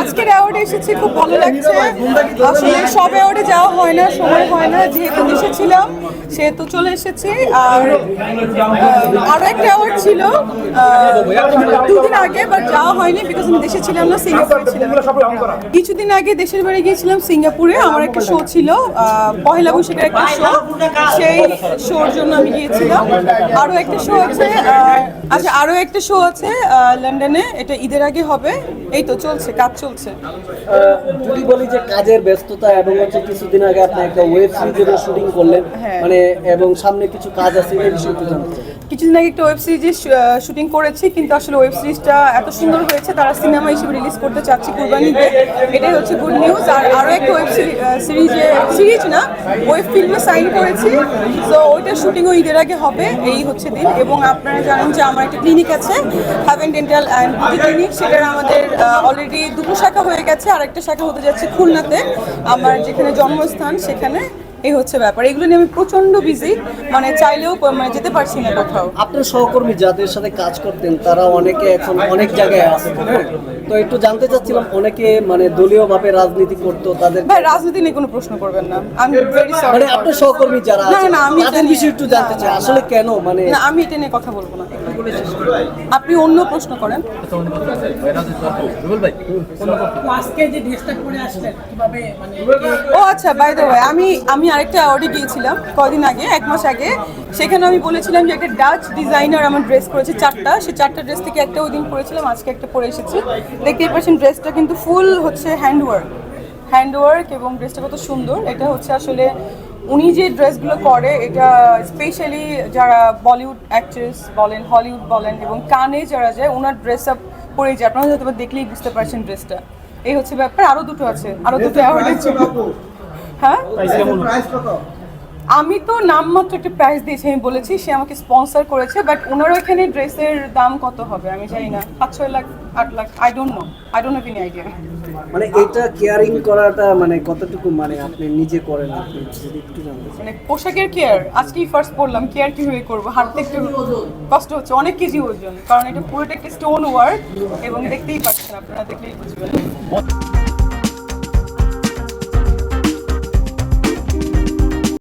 আজকের অ্যাওয়ার্ডে এসেছি খুব ভালো লাগছে। আসলে সব অ্যাওয়ার্ডে যাওয়া হয় না সময় হয় না যেহেতু দেশে ছিলাম সেহেতু চলে এসেছি। আর আহ, আরও একটা অ্যাওয়ার্ড ছিল দুদিন আগে বাট যাওয়া হয়নি বিকজ আমি দেশে ছিলাম না সিঙ্গাপুরে ছিলাম। কিছুদিন আগে দেশের বাড়ি গিয়েছিলাম সিঙ্গাপুরে আমার একটা শো ছিল পহেলা বৈশাখের একটা শো সেই শোর জন্য আমি গিয়েছিলাম। আরও একটা শো আছে আচ্ছা আরও একটা শো আছে লন্ডনে এটা ঈদের আগে হবে। এই তো চলছে কাজ চলছে যদি বলি যে কাজের ব্যস্ততা এবং হচ্ছে কিছুদিন আগে আপনি একটা ওয়েব সিরিজের শুটিং করলেন হ্যাঁ। মানে এবং সামনে কিছু কাজ আছে এই বিষয়ে জানতে চাই। কিছুদিন আগে একটা ওয়েব সিরিজের শুটিং করেছি, কিন্তু আসলে ওয়েব সিরিজটা এত সুন্দর হয়েছে, তারা সিনেমা হিসেবে রিলিজ করতে চাচ্ছি কুরবানিতে। এটাই হচ্ছে গুড নিউজ আর আরও একটা ওয়েব সিরিজে সিরিজ না ওয়েব ফিল্মে সাইন করেছি। তো ওইটার শুটিংও ঈদের আগে হবে, এই হচ্ছে দিন। এবং আপনারা জানেন যে আমার একটা ক্লিনিক আছে হ্যাভেন ডেন্টাল অ্যান্ড ক্লিনিক সেটার আমাদের অলরেডি দুটো শাখা হয়ে গেছে। আর একটা শাখা হতে যাচ্ছে খুলনাতে। আমার যেখানে জন্মস্থান, সেখানে এই হচ্ছে ব্যাপার। এগুলো নিয়ে আমি প্রচণ্ড বিজি মানে চাইলেও মানে যেতে পারছি না কোথাও। আপনার সহকর্মী যাদের সাথে কাজ করতেন তারা অনেকে এখন অনেক জায়গায় আছে হ্যাঁ? তো একটু জানতে চাচ্ছিলাম অনেকে মানে দলীয়ভাবে রাজনীতি করতো তাদের ভাই রাজনীতি নিয়ে কোনো প্রশ্ন করবেন না। আমি ভেরি সরি মানে আপনার সহকর্মী যারা না, আছে না, আমি এটা তাদের বিষয়ে একটু জানতে চাই আসলে কেন? মানে না আমি এটা নিয়ে কথা বলব না। আপনি অন্য প্রশ্ন করেন। আজকে যে ড্রেসটা পরে আসলেন কীভাবে মানে ও আচ্ছা বাই দ্য ওয়ে আমি আমি আরেকটা অ্যাওয়ার্ডে গিয়েছিলাম কদিন আগে এক মাস আগে। সেখানে আমি বলেছিলাম যে একটা ডাচ ডিজাইনার আমার ড্রেস করেছে চারটা। সেই চারটা ড্রেস থেকে একটা ওই দিন পরেছিলাম আজকে একটা পরে এসেছি। দেখতেই পাচ্ছেন ড্রেসটা কিন্তু ফুল হচ্ছে হ্যান্ডওয়ার্ক হ্যান্ডওয়ার্ক এবং ড্রেসটা কত সুন্দর। এটা হচ্ছে আসলে উনি যে ড্রেসগুলো করে এটা স্পেশালি যারা বলিউড অ্যাক্ট্রেস বলেন হলিউড বলেন এবং কানে যারা যায় ওনার ড্রেস আপ পরে যায়। আপনারা হয়তো দেখলেই বুঝতে পারছেন ড্রেসটা এই হচ্ছে ব্যাপার। আরও দুটো আছে। আরও দুটো অ্যাওয়ার্ড হ্যাঁ? আমি তো নামমাত্র একটা প্রাইস দিয়েছি আমি বলেছি সে আমাকে স্পন্সর করেছে বাট ওনার ওখানে ড্রেসের দাম কত হবে? আমি জানি না পাঁচ ছয় লাখ আট lakh I don't know I don't have any idea মানে এটা কেয়ারিং করাটা মানে কতটুকু মানে আপনি নিজে করেন আপনি? যদি একটু জানতে মানে পোশাকের কেয়ার আজকেই ফার্স্ট পড়লাম কেয়ার কীভাবে করব? হাঁটতে একটু কষ্ট হচ্ছে অনেক কেজি ওজন কারণ এটা পুরোটা একটা স্টোন ওয়ার্ক এবং দেখতেই পাচ্ছেন আপনারা দেখলেই বুঝবেন।